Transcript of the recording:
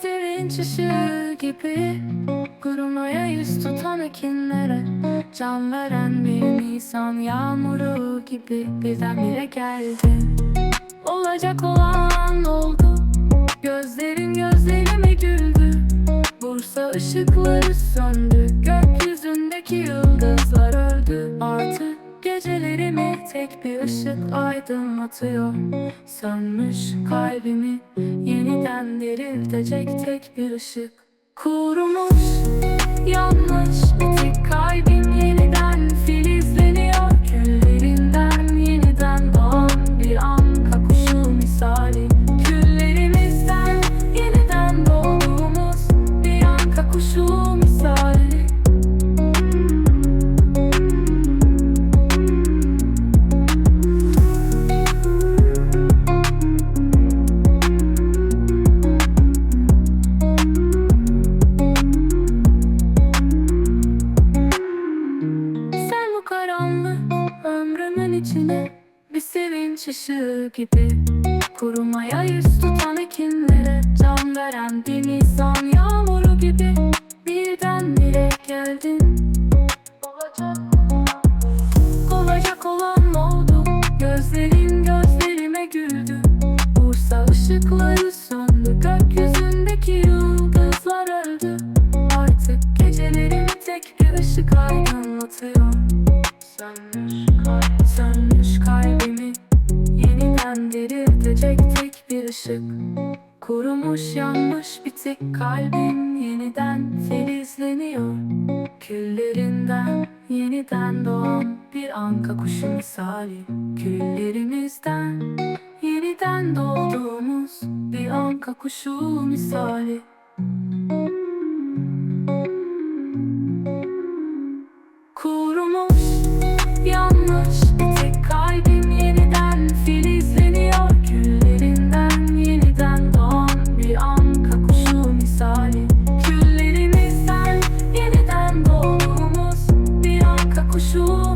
sevinç ışığı gibi. Kurumaya yüz tutan ekinlere. Can veren bir nisan yağmuru gibi Birdenbire geldi. Olacak olan oldu. Gözlerin gözlerime güldü. Bursa ışıkları söndü. Gökyüzündeki yıldızlar öldü. Artık gecelerimi tek bir ışık aydınlatıyor. Sönmüş kalbimi yeniden diriltecek tek bir ışık. Kurumuş yanlış bitik kalbim bir sevinç ışığı gibi Kurumaya yüz tutan ekinlere can veren bir nisan yağmuru gibi. Birdenbire geldin. Olacak. Olan oldu. Gözlerin gözlerime güldü. Bursa ışıkları söndü. Gökyüzündeki yıldızlar öldü. Artık gecelerimi tek bir ışık aydınlatıyor. Sönmüş kalp, diriltecek tek bir ışık. Kurumuş yanmış bitik kalbim Yeniden filizleniyor. Küllerinden yeniden doğan bir anka kuşu misali. Küllerimizden yeniden doğduğumuz bir anka kuşu misali 枯树